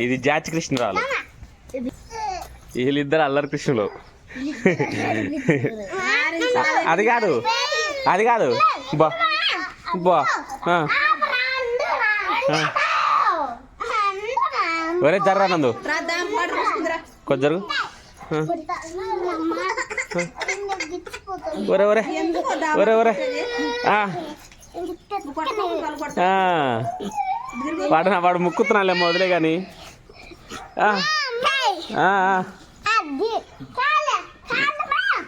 ఇది జాచి కృష్ణరాలు. వీళ్ళిద్దరు అల్లరి కృష్ణులు. అది కాదు. అది కాదు. బా. బా. ఒరే జర్రా నందు. ఆ. ఒరే ఒరే. ఒరే ఒరే. వాడు వాడు ముక్కుతున్నాలే మొదలే కానీ.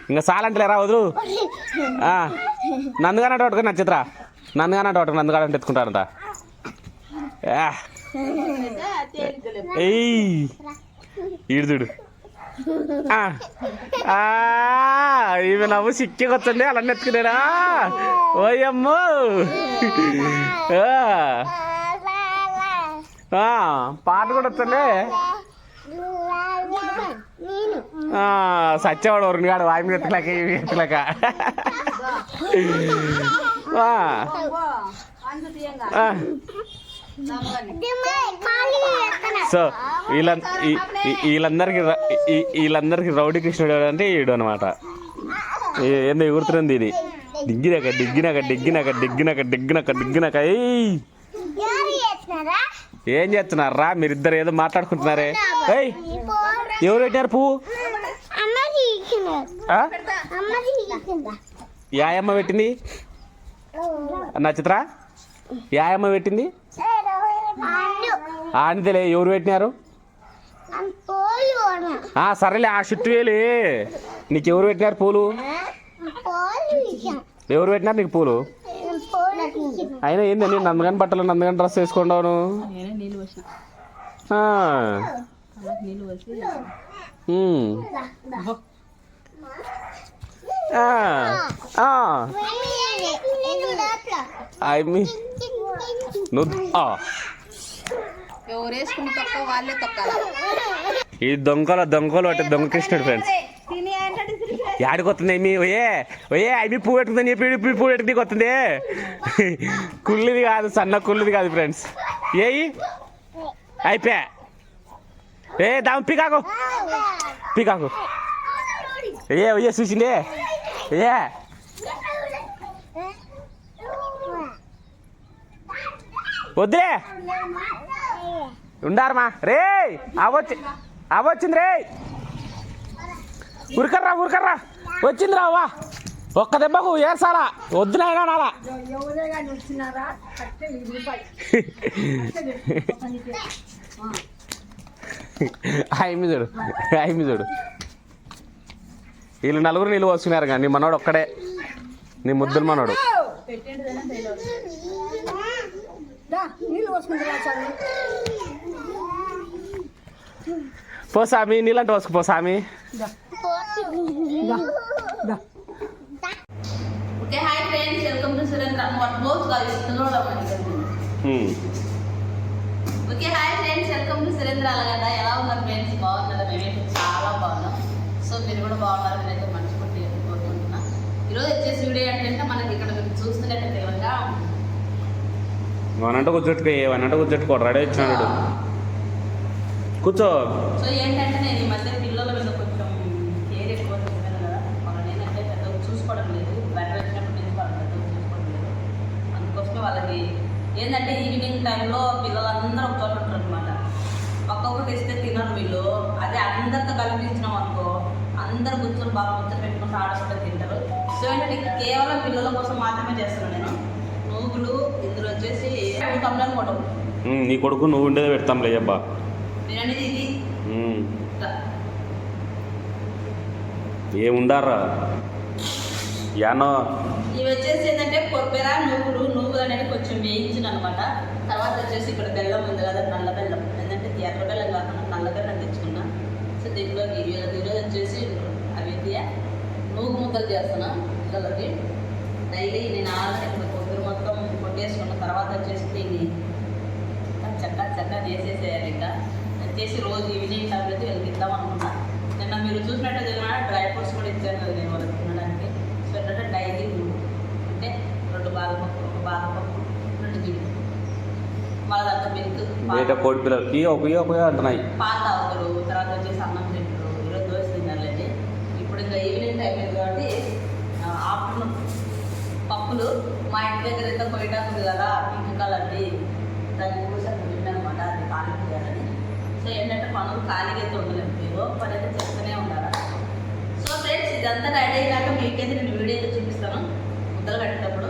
ఇంకా చాలంటే రా వదులు. నందుగానే పట్టుకుని నా చిత్ర నందుగానే పట్టుకుని నందుగానే ఎత్తుకుంటారంట ఈడుదుడు ఇవి నవ్వు సిక్కికొచ్చండి అలా ఎత్తుకునేరా ఓయమ్మో. పాట కూడా వచ్చండి ఆ, సచ్చేవాడు వరుణ్ వాయి మీద ఎత్తులేక ఇవి ఎత్తులేక. ఆ, సో వీళ్ళ ఈ- వీళ్ళందరికీ రౌడీ కృష్ణుడు అంటే వీడు అనమాట ఏందో ఎగురుతుంది ఇది. డిగ్గినాక డిగ్గినాక డిగ్గినాక డిగ్గినాక డిగ్గినాక డిగ్గినాక ఏయ్! ఏం చేస్తున్నారా? మీరిద్దరు ఏదో మాట్లాడుకుంటున్నారే. ఏయ్ ఎవరు పెట్టారు పువ్వు? యాయమ్మ పెట్టింది? నచ్చిత్ర యాయమ్మ పెట్టింది? ఆనితేలే ఎవరు పెట్టినారు? ఆ సరేలే ఆ చుట్టూ వేలే నీకు ఎవరు పెట్టినారు పూలు? ఎవరు పెట్టినారు నీకు పూలు? అయినా ఏంది నేను నందగని బట్టలు నందగని డ్రెస్ వేసుకుంటాను ఈ దొంగల దొంగలు అంటే దొంగ కృష్ణుడు ఫ్రెండ్స్ యాడికి వస్తుంది మీ ఓయే? ఓయే అవి పువ్వు పెట్టుకుందని చెప్పి ఇప్పుడు పువ్వు పెట్టుకు వస్తుంది. కుళ్ళుది కాదు సన్న కుళ్ళుది కాదు ఫ్రెండ్స్. ఏయి అయిపోయా ఏ దాము పీకాకు. పీకాకు. ఏ ఓయే చూసిండే ఏ? వద్దే ఉండారమ్మా రే అవచ్చి అవచ్చింది రే ఉరకర్రా ఉరకర్రా. వచ్చిందిరా వా. ఒక్క దెబ్బకు ఏర్సారా వద్దునైనా నాలా? ఆయమ్మి చూడు ఆయమ్మి చూడు వీళ్ళు నలుగురు నీళ్ళు పోసుకున్నారు కానీ నీ మనోడు ఒక్కడే. నీ ముద్దులు మనోడు. పో సామి నీళ్ళంటే పోసుకుపో సామి okay hi friends welcome to Surendra what both guys um. Okay hi friends welcome to Surendra Alagadda. ఎలా ఉన్నారు ఫ్రెండ్స్? బాగున్నారా? మేమైతే చాలా బాగున్నాం. సో మీరు కూడా బాగున్నారు? నేనైతే మర్చిపోతే కోరుకుంటున్నా. ఈరోజు వచ్చేసి వీడియో ఏంటంటే మనకి ఇక్కడ మీరు చూస్తున్నట్టు కనుక వనంట కూర్చోట్టుకో వనంట కూర్చోట్టుకో రెడీ వచ్చినాడు. కూర్చో. సో ఏంటంటే నేను ఈ మధ్య పిల్లల మీద కొంచెం కేర్ ఎక్కువ తీసుకున్నాను కదా వాళ్ళని ఏంటంటే పెద్దగా చూసుకోవడం లేదు బెటర్ వచ్చినప్పటి నుంచి వాళ్ళు పెద్దగా చూసుకోవడం లేదు అందుకోసమే వాళ్ళకి. ఏంటంటే ఈవినింగ్ టైంలో పిల్లలందరూ ఒక చోట ఉంటారు అనమాట ఒక్కొక్కటి ఇస్తే తినరు వీళ్ళు. అదే అందరితో కల్పించినాం అనుకో అందరు కూర్చొని బాగా ముచ్చట పెట్టుకుంటూ ఆడుకుంటూ తింటారు. సో ఏంటంటే కేవలం పిల్లల కోసం మాత్రమే చేస్తున్నాను నేను. నూగులు ఇందులో వచ్చేసి తమ్ముడు కొట్టవు ఉమ్, నీ కొడుకు నువ్వు ఉండేది పెడతాంలే అబ్బా నేను అనేది ఇది. ఏముండారా యానో. ఇవి వచ్చేసి ఏంటంటే కొబ్బరి నువ్వులు నువ్వులు అనేది కొంచెం వేయించిన అనమాట. తర్వాత వచ్చేసి ఇక్కడ బెల్లం ఉంది కదా నల్ల బెల్లం. ఏంటంటే ఎర్ర బెల్లం కాకుండా నల్ల బెల్లం తెచ్చుకున్నా. సో దీంట్లో ఈరోజు ఈరోజు వచ్చేసి అవి ఏంటి? నువ్వు ముద్దలు చేస్తున్నా పిల్లలకి. డైలీ నేను ఆల్రెడీ ఇక్కడ కొబ్బరి మొత్తం కొట్టేసుకున్న తర్వాత వచ్చేసి దీన్ని చక్క చక్క చేసేసేయాలి ఇంకా. చేసి రోజు ఈవినింగ్ టైంలో అయితే వీళ్ళకి అనుకున్నా. నిన్న మీరు చూసినట్టు డ్రై ఫ్రూట్స్ కూడా ఇచ్చాను కదా నేను వాళ్ళకి తినడానికి సో ఏంటంటే డైలీ అంటే రెండు బాదపప్పు ఒక బాదపప్పు రెండు గిన్నె వాళ్ళంతా మిల్క్ బయట కోడి పిల్లలకి ఒక ఒక అంటున్నాయి పాలు తాగుతారు తర్వాత వచ్చేసి అన్నం తింటారు. ఈరోజు దోశ తినాలండి ఇప్పుడు ఇంకా ఈవినింగ్ టైం అయింది కాబట్టి ఆఫ్టర్నూన్ పప్పులు మా ఇంటి దగ్గర అయితే కొయ్యడానికి ఉంది కదా పింక్ కలర్ది దాన్ని అక్కడ అనమాట అది ఖాళీ చేయాలని. సో ఏంటంటే పనులు ఖాళీగా అయితే ఉండలేము. మీరు పని అయితే చేస్తూనే ఉండాలి. సో ఫ్రెండ్స్ ఇదంతా రెడీ అయినాక మీకైతే నేను వీడియో అయితే చూపిస్తాను. ముద్దలు కట్టేటప్పుడు.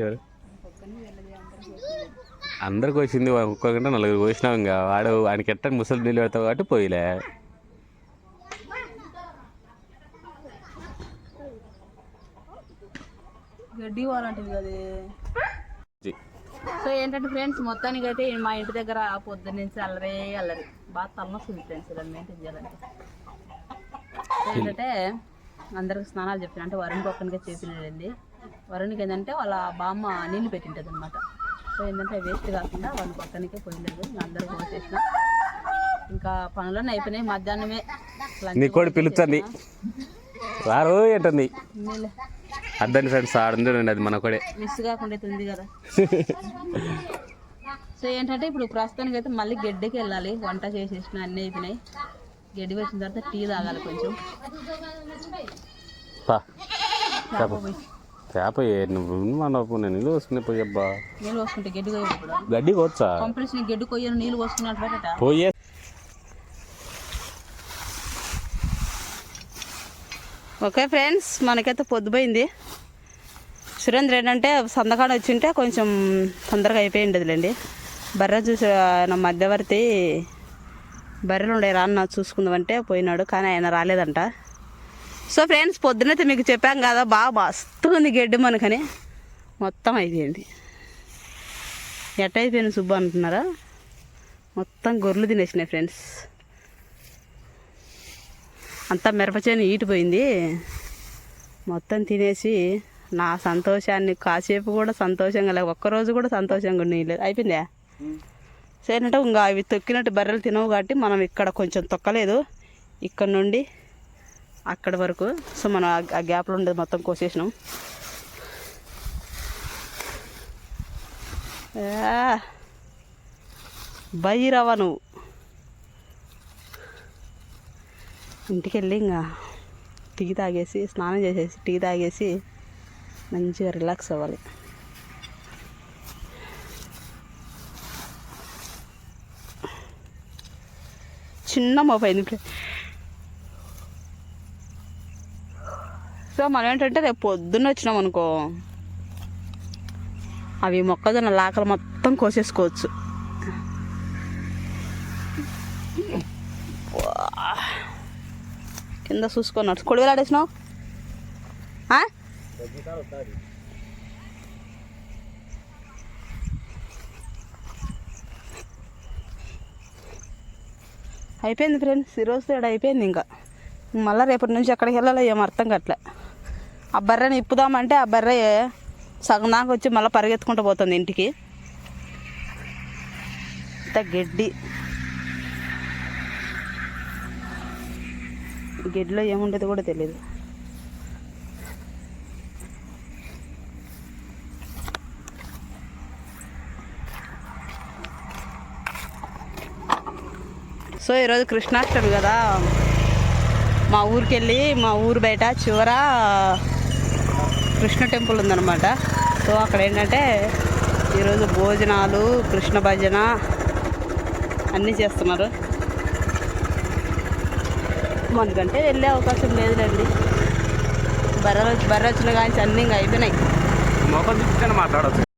ఎవరు? అందరికి వచ్చింది ఒక్కొక్కటి నలుగురు కోసినాం ఇంకా. వాడు ఆయనకి ఎట్ట ముసలి నీళ్ళు పెడతావు కాబట్టి పోయిలే. గడ్డి వాలంటివి కదా. సో ఏంటంటే ఫ్రెండ్స్ మొత్తానికి అయితే మా ఇంటి దగ్గర పొద్దున్న నుంచి అల్లరే అల్లరి. బాగా తలనొస్తుంది ఫ్రెండ్స్ ఇలా మెయింటైన్ చేయాలంటే. సో ఏంటంటే అందరికి స్నానాలు చెప్పిన అంటే వరుణ్ ఒక్కనికే చేపినండి వరుణ్కి ఏంటంటే వాళ్ళ బామ్మ నీళ్ళు పెట్టింటది అనమాట సో ఏంటంటే వేస్ట్ కాకుండా వాళ్ళ పక్కనికే పోయలేదు అందరూ పోసేసిన ఇంకా పనులన్నీ అయిపోయినాయి మధ్యాహ్నమే నీ కోడి కూడా పిలుస్తుంది రారు ఏంటుంది నీళ్ళు అద్దని ఫ్రెండ్స్ ఆడుంది అది మన కొడే మిస్ కాకుండా ఉంది కదా. సో ఏంటంటే ఇప్పుడు ప్రస్తుతానికి అయితే మళ్ళీ గడ్డికి వెళ్ళాలి. వంట చేసేసిన అన్నీ అయిపోయినాయి. గడ్డి వచ్చిన తర్వాత టీ తాగాలి కొంచెం. చేప మనకు నేను నీళ్ళు వస్తున్నాయి పోయి అబ్బా. నీళ్ళు పోసుకుంటే గడ్డి గడ్డి కోచ్చా గడ్డి కొయ్యను నీళ్ళు పోసుకున్నట్టు పోయే ఓకే ఫ్రెండ్స్ మనకైతే పొద్దుపోయింది. సురేంద్ర ఏంటంటే సందకాడ వచ్చింటే కొంచెం తొందరగా అయిపోయి ఉండదులేండి బర్రె చూసి ఆయన మధ్యవర్తి బర్రెలు ఉండే రాన్న చూసుకుందామంటే పోయినాడు కానీ ఆయన రాలేదంట. సో ఫ్రెండ్స్ పొద్దునైతే మీకు చెప్పాం కదా బాగా మస్తు ఉంది గడ్డి మనకని. మొత్తం అయిపోయింది. ఎట్ట అయిపోయింది సుబ్బు అంటున్నారా? మొత్తం గొర్రెలు తినేసినాయి ఫ్రెండ్స్. అంతా మిరపచేను ఈటిపోయింది. మొత్తం తినేసి నా సంతోషాన్ని కాసేపు కూడా సంతోషంగా లేవు ఒక్కరోజు కూడా సంతోషంగా ఉండలేదు అయిపోయిందా? సేనంటే ఇంకా అవి తొక్కినట్టు బర్రెలు తినవు కాబట్టి మనం ఇక్కడ కొంచెం తొక్కలేదు. ఇక్కడ నుండి అక్కడి వరకు. సో మనం ఆ- గ్యాప్లో ఉండేది మొత్తం కోసేసినాం. ఆ, బైరవ నువ్వు. ఇంటికి వెళ్ళి ఇంకా టీ తాగేసి స్నానం చేసేసి టీ తాగేసి మంచిగా రిలాక్స్ అవ్వాలి. చిన్న మోపైంది సో మనం ఏంటంటే రేపు పొద్దున్న వచ్చినాం అనుకో అవి మొక్కజొన్న లాకలు మొత్తం కోసేసుకోవచ్చు. కింద చూసుకున్నాడు నడుచు. వేలాడేసినావు ఆ? అయిపోయింది ఫ్రెండ్స్ ఈరోజు తేడా అయిపోయింది ఇంకా. మళ్ళీ రేపటి నుంచి ఎక్కడికి వెళ్ళాలో ఏం అర్థం కావట్లే. ఆ బర్రెని ఇప్పుదామంటే ఆ బర్రె సగం దాకా వచ్చి మళ్ళీ పరిగెత్తుకుంటూ పోతుంది ఇంటికి. ఇంత గడ్డి. ఇప్పుడు గెడ్లో ఏముండేది కూడా తెలియదు సో ఈరోజు కృష్ణాష్టమి కదా. మా ఊరికి వెళ్ళి మా ఊరు బయట చివర కృష్ణ టెంపుల్ ఉందన్నమాట. సో అక్కడ ఏంటంటే ఈరోజు భోజనాలు కృష్ణ భజన అన్నీ చేస్తున్నారు. మనకంటే వెళ్ళే అవకాశం లేదులేండి. బర్రె బర్రె వచ్చిన కానీ అన్నీ ఇంకా అయిపోయినాయి. మొఖం చూపిస్తేనే మాట్లాడచ్చు.